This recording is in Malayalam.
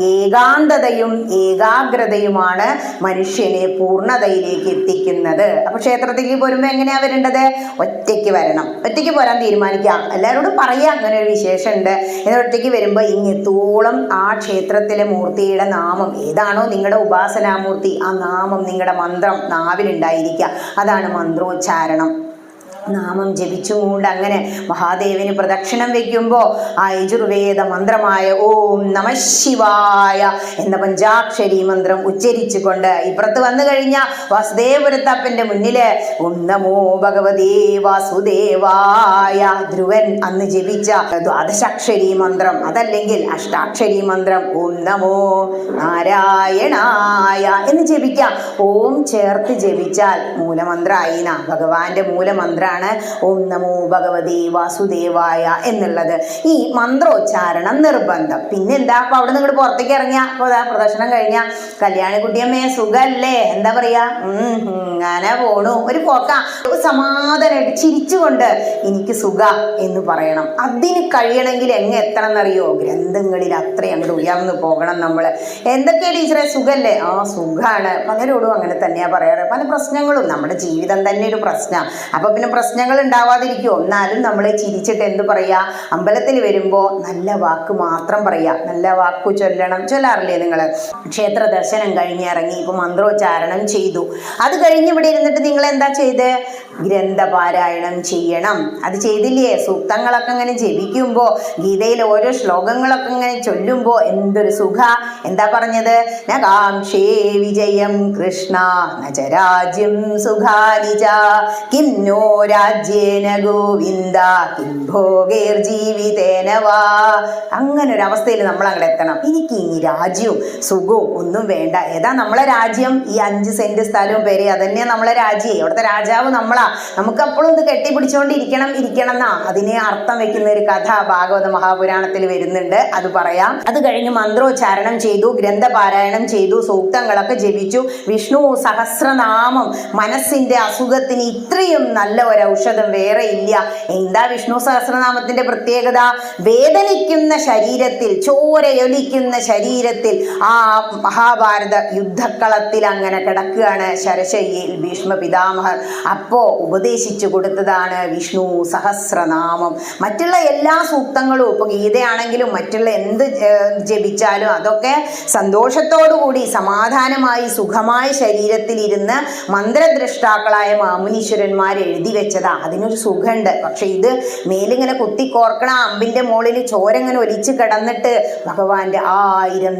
ഏകാന്തതയും ഏകാഗ്രതയുമാണ് മനുഷ്യനെ പൂർണതയിലേക്ക് എത്തിക്കുന്നത്. അപ്പൊ ക്ഷേത്രത്തിലേക്ക് പോരുമ്പോ എങ്ങനെയാ വരേണ്ടത്? ഒറ്റയ്ക്ക് വരണം. ഒറ്റയ്ക്ക് പോരാൻ തീരുമാനിക്കാം എല്ലാവരോടും പറയാം അങ്ങനെ ഒരു വിശേഷമുണ്ട്. എന്നാൽ ഒറ്റയ്ക്ക് വരുമ്പോൾ ഇങ്ങത്തോളം ആ ക്ഷേത്രത്തിലെ മൂർത്തിയുടെ നാമം ഏതാണോ നിങ്ങളുടെ ഉപാസനാമൂർത്തി ആ നാമം നിങ്ങളുടെ മന്ത്രം നാവിലുണ്ടായിരിക്കുക. അതാണ് മന്ത്രോച്ചാരണം. നാമം ജപിച്ചുകൊണ്ട് അങ്ങനെ മഹാദേവന് പ്രദക്ഷിണം വെക്കുമ്പോൾ ആ യജുർവേദ മന്ത്രമായ ഓം നമ ശിവായ എന്ന പഞ്ചാക്ഷരി മന്ത്രം ഉച്ചരിച്ചുകൊണ്ട് ഇപ്പുറത്ത് വന്നു കഴിഞ്ഞ വാസുദേവപുരത്തപ്പന്റെ മുന്നിൽ ഓം നമോ ഭഗവതേ വാസുദേവായ ധ്രുവൻ അന്ന് ജപിച്ച ദ്വാദശാക്ഷരി മന്ത്രം അതല്ലെങ്കിൽ അഷ്ടാക്ഷരി മന്ത്രം ഓം നമോ നാരായണായ എന്ന് ജപിക്കാം. ഓം ചേർത്ത് ജപിച്ചാൽ മൂലമന്ത്രായിന ഭഗവാന്റെ മൂലമന്ത്രാണ്. ഓം നമോ ഭഗവതി വാസുദേവായ എന്നുള്ളത്. ഈ മന്ത്രോച്ചാരണം നിർബന്ധം. പിന്നെ എന്താ അപ്പൊ അവിടെ നിങ്ങൾ പുറത്തേക്ക് ഇറങ്ങിയ. പ്രദർശനം കഴിഞ്ഞ. കല്യാണിക്കുട്ടിയമ്മേ സുഖല്ലേ? എന്താ പറയാ? അങ്ങനെ പോണു. ഒരു പോക്ക സമാധാനമായിട്ട് ചിരിച്ചുകൊണ്ട് എനിക്ക് സുഖ എന്ന് പറയണം. അതിന് കഴിയണമെങ്കിൽ എങ്ങ എത്തണം എന്നറിയോ? ഗ്രന്ഥങ്ങളിൽ അത്രയും അങ്ങോട്ട് ഉയർന്നു പോകണം നമ്മൾ എന്തൊക്കെയാ ടീച്ചറെ? സുഖല്ലേ? ആ സുഖാണ്. പലരോടും അങ്ങനെ തന്നെയാ പറയാറ്. പല പ്രശ്നങ്ങളും. നമ്മുടെ ജീവിതം തന്നെ ഒരു പ്രശ്നം. അപ്പൊ പിന്നെ പ്രശ്നങ്ങൾ ഉണ്ടാവാതിരിക്കുമോ എന്നാലും നമ്മൾ ചിരിച്ചിട്ട് എന്ത് പറയാ? അമ്പലത്തിൽ വരുമ്പോൾ നല്ല വാക്ക് മാത്രം പറയാ. നല്ല വാക്ക് ചൊല്ലണം. ചൊല്ലാറില്ലേ നിങ്ങൾ ക്ഷേത്ര ദർശനം കഴിഞ്ഞിറങ്ങി ഇപ്പൊ മന്ത്രോച്ചാരണം ചെയ്തു. അത് കഴിഞ്ഞ് ഇവിടെ ഇരുന്നിട്ട് നിങ്ങൾ എന്താ ചെയ്ത്? ഗ്രന്ഥപാരായണം ചെയ്യണം. അത് ചെയ്തില്ലേ? സൂക്തങ്ങളൊക്കെ ഇങ്ങനെ ജപിക്കുമ്പോൾ ഗീതയിലെ ഓരോ ശ്ലോകങ്ങളൊക്കെ ഇങ്ങനെ ചൊല്ലുമ്പോൾ എന്തൊരു സുഖ. എന്താ പറഞ്ഞത്? നകാംക്ഷേ വിജയം കൃഷ്ണ നജരാജ്യം സുഖാനിജ. കിം നോ രാജ്യേന ഗോവിന്ദ കിം ഭോഗേർജീവിതേന വാ. അങ്ങനെ ഒരു അവസ്ഥയിൽ നമ്മൾ അങ്ങോട്ട് എത്തണം. എനിക്ക് ഇനി രാജ്യവും സുഖവും ഒന്നും വേണ്ട. ഏതാ നമ്മളെ രാജ്യം? ഈ അഞ്ച് സെന്റ് സ്ഥലവും പേര് അതന്നെ നമ്മളെ രാജ്യേ. അവിടുത്തെ രാജാവ് നമ്മളാ നമുക്ക് അപ്പോഴും ഇത് കെട്ടിപ്പിടിച്ചുകൊണ്ടിരിക്കണം ഇരിക്കണം എന്നാ അതിനെ അർത്ഥം വെക്കുന്ന ഒരു കഥ ഭാഗവത മഹാപുരാണത്തിൽ വരുന്നുണ്ട്. അത് പറയാം. അത് കഴിഞ്ഞ് മന്ത്രോച്ചാരണം ചെയ്തു ഗ്രന്ഥപാരായണം ചെയ്തു സൂക്തങ്ങളൊക്കെ ജപിച്ചു. വിഷ്ണു സഹസ്രനാമം മനസ്സിന്റെ അസുഖത്തിന് ഇത്രയും നല്ല ഒരു ഔഷധം വേറെ ഇല്ല. എന്താ വിഷ്ണു സഹസ്രനാമത്തിന്റെ പ്രത്യേകത? വേദനിക്കുന്ന ശരീരത്തിൽ ചോരയൊലിക്കുന്ന ശരീരത്തിൽ ആ മഹാഭാരത യുദ്ധക്കളത്തിൽ അങ്ങനെ കിടക്കുകയാണ് ശരശയ്യയിൽ ഭീഷ്മ പിതാമഹർ അപ്പോ ഉപദേശിച്ചു കൊടുത്തതാണ് വിഷ്ണു സഹസ്രനാമം. മറ്റുള്ള എല്ലാ സൂക്തങ്ങളും ഇപ്പൊ ഗീതയാണെങ്കിലും മറ്റുള്ള എന്ത് ജപിച്ചാലും അതൊക്കെ സന്തോഷത്തോടുകൂടി സമാധാനമായി സുഖമായ ശരീരത്തിൽ ഇരുന്ന് മന്ത്രദ്രഷ്ടാക്കളായ മാമുനീശ്വരന്മാർ എഴുതി വെച്ചതാ. അതിനൊരു സുഖമുണ്ട് പക്ഷെ ഇത് മേലിങ്ങനെ കുത്തിക്കോർക്കണ അമ്പിന്റെ മുകളിൽ ചോരങ്ങനെ ഒലിച്ച് കിടന്നിട്ട് ഭഗവാന്റെ ആയിരം